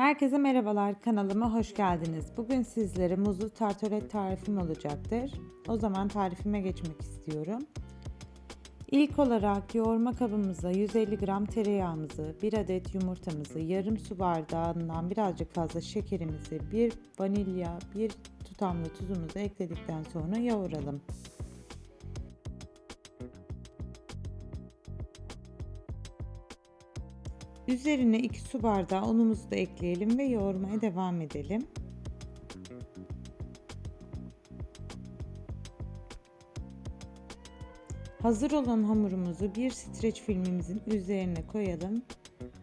Herkese merhabalar kanalıma hoş geldiniz. Bugün sizlere muzlu tartolet tarifim olacaktır. O zaman tarifime geçmek istiyorum. İlk olarak yoğurma kabımıza 150 gram tereyağımızı, 1 adet yumurtamızı, yarım su bardağından birazcık fazla şekerimizi, 1 vanilya, 1 tutamlı tuzumuzu ekledikten sonra yoğuralım. Üzerine 2 su bardağı unumuzu da ekleyelim ve yoğurmaya devam edelim. Hazır olan hamurumuzu bir streç filmimizin üzerine koyalım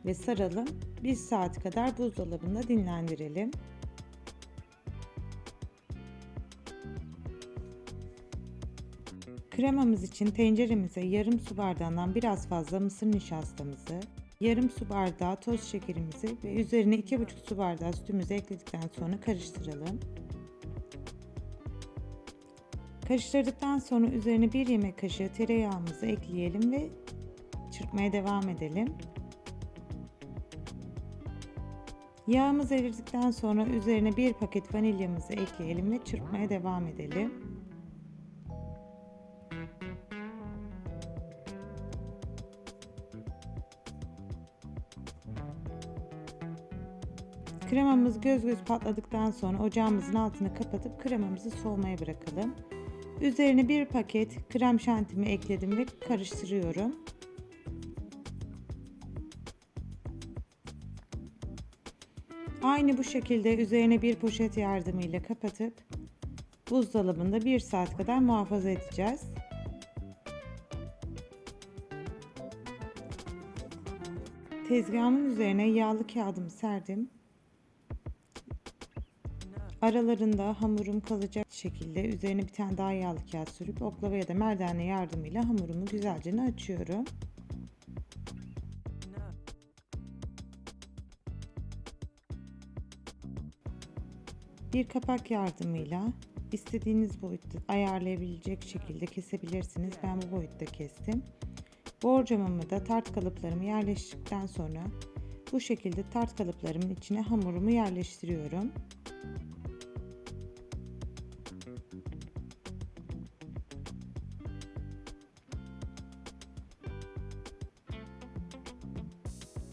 ve saralım. 1 saat kadar buzdolabında dinlendirelim. Kremamız için tenceremize yarım su bardağından biraz fazla mısır nişastamızı, yarım su bardağı toz şekerimizi ve üzerine 2,5 su bardağı sütümüzü ekledikten sonra karıştıralım. Karıştırdıktan sonra üzerine 1 yemek kaşığı tereyağımızı ekleyelim ve çırpmaya devam edelim. Yağımız eridikten sonra üzerine 1 paket vanilyamızı ekleyelim ve çırpmaya devam edelim. Kremamız göz göz patladıktan sonra ocağımızın altını kapatıp kremamızı soğumaya bırakalım. Üzerine bir paket krem şantimi ekledim ve karıştırıyorum. Aynı bu şekilde üzerine bir poşet yardımıyla kapatıp buzdolabında bir saat kadar muhafaza edeceğiz. Tezgahımın üzerine yağlı kağıdımı serdim. Aralarında hamurum kalacak şekilde üzerine bir tane daha yağlı kağıt sürüp oklava ya da merdane yardımıyla hamurumu güzelce açıyorum. Bir kapak yardımıyla istediğiniz boyutta ayarlayabilecek şekilde kesebilirsiniz. Ben bu boyutta kestim. Borcamamı da tart kalıplarımı yerleştirdikten sonra bu şekilde tart kalıplarımın içine hamurumu yerleştiriyorum.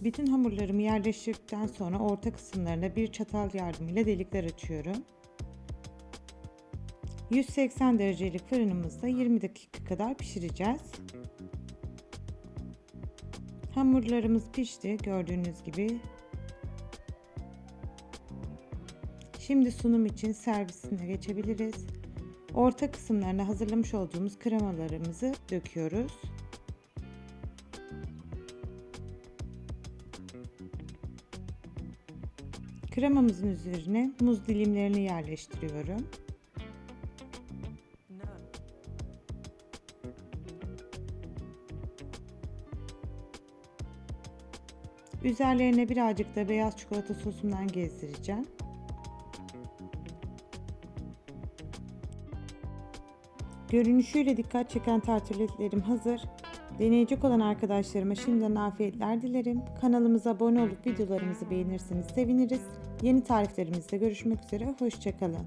Bütün hamurlarımı yerleştirdikten sonra orta kısımlarına bir çatal yardımıyla delikler açıyorum. 180 derecelik fırınımızda 20 dakika kadar pişireceğiz. Hamurlarımız pişti gördüğünüz gibi. Şimdi sunum için servisine geçebiliriz. Orta kısımlarına hazırlamış olduğumuz kremalarımızı döküyoruz. Kremamızın üzerine muz dilimlerini yerleştiriyorum. Üzerlerine birazcık da beyaz çikolata sosumdan gezdireceğim. Görünüşüyle dikkat çeken tartületlerim hazır. Deneyecek olan arkadaşlarıma şimdiden afiyetler dilerim. Kanalımıza abone olup videolarımızı beğenirseniz seviniriz. Yeni tariflerimizde görüşmek üzere. Hoşçakalın.